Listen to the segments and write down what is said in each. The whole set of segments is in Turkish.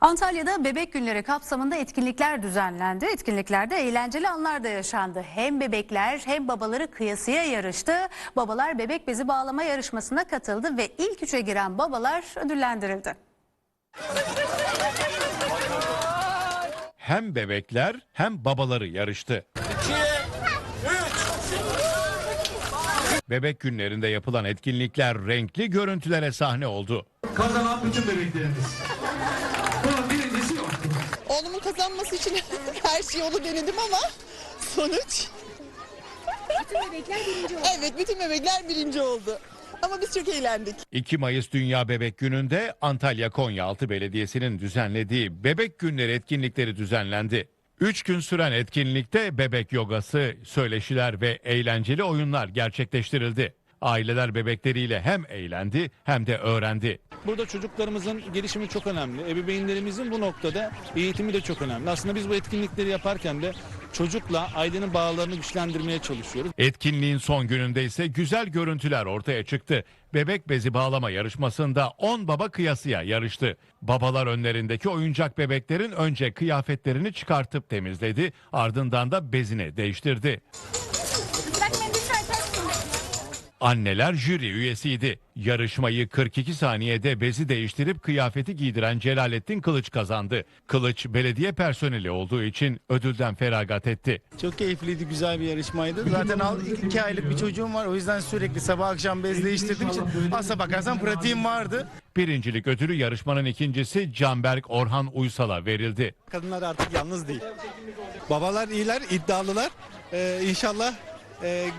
Antalya'da bebek günleri kapsamında etkinlikler düzenlendi. Etkinliklerde eğlenceli anlar da yaşandı. Hem bebekler hem babaları kıyasıya yarıştı. Babalar bebek bezi bağlama yarışmasına katıldı ve ilk üçe giren babalar ödüllendirildi. Hem bebekler hem babaları yarıştı. Bebek günlerinde yapılan etkinlikler renkli görüntülere sahne oldu. Kazanan bütün bebeklerimiz. Bunun birincisi yok. Oğlumun kazanması için her şey yolu denedim ama sonuç... Bütün bebekler birinci oldu. Evet bütün bebekler birinci oldu. Ama biz çok eğlendik. 2 Mayıs Dünya Bebek Günü'nde Antalya Konyaaltı Belediyesi'nin düzenlediği Bebek Günleri etkinlikleri düzenlendi. 3 gün süren etkinlikte bebek yogası, söyleşiler ve eğlenceli oyunlar gerçekleştirildi. Aileler bebekleriyle hem eğlendi hem de öğrendi. Burada çocuklarımızın gelişimi çok önemli. Ebeveynlerimizin bu noktada eğitimi de çok önemli. Aslında biz bu etkinlikleri yaparken de çocukla ailenin bağlarını güçlendirmeye çalışıyoruz. Etkinliğin son gününde ise güzel görüntüler ortaya çıktı. Bebek bezi bağlama yarışmasında 10 baba kıyasıya yarıştı. Babalar önlerindeki oyuncak bebeklerin önce kıyafetlerini çıkartıp temizledi, ardından da bezini değiştirdi. Anneler jüri üyesiydi. Yarışmayı 42 saniyede bezi değiştirip kıyafeti giydiren Celalettin Kılıç kazandı. Kılıç belediye personeli olduğu için ödülden feragat etti. Çok keyifliydi, güzel bir yarışmaydı. Zaten al, iki aylık bir çocuğum var. O yüzden sürekli sabah akşam bez değiştirdiğim için aslına bakarsan pratiğim vardı. Birincilik ödülü yarışmanın ikincisi Canberk Orhan Uysal'a verildi. Kadınlar artık yalnız değil. Babalar iyiler, iddialılar. Ee, inşallah e,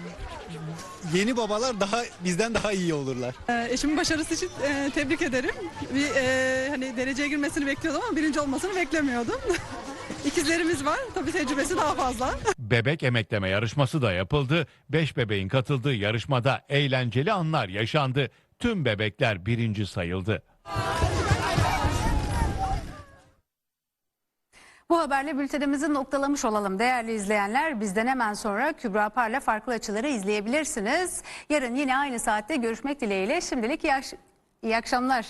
yeni babalar daha bizden daha iyi olurlar. Ee, Eşimin başarısı için e, tebrik ederim. Bir e, hani dereceye girmesini bekliyordum ama birinci olmasını beklemiyordum. İkizlerimiz var. Tabii tecrübesi daha fazla. Bebek emekleme yarışması da yapıldı. 5 bebeğin katıldığı yarışmada eğlenceli anlar yaşandı. Tüm bebekler birinci sayıldı. Bu haberle bültenimizi noktalamış olalım. Değerli izleyenler bizden hemen sonra Kübra Par'la farklı açıları izleyebilirsiniz. Yarın yine aynı saatte görüşmek dileğiyle. Şimdilik iyi, iyi akşamlar.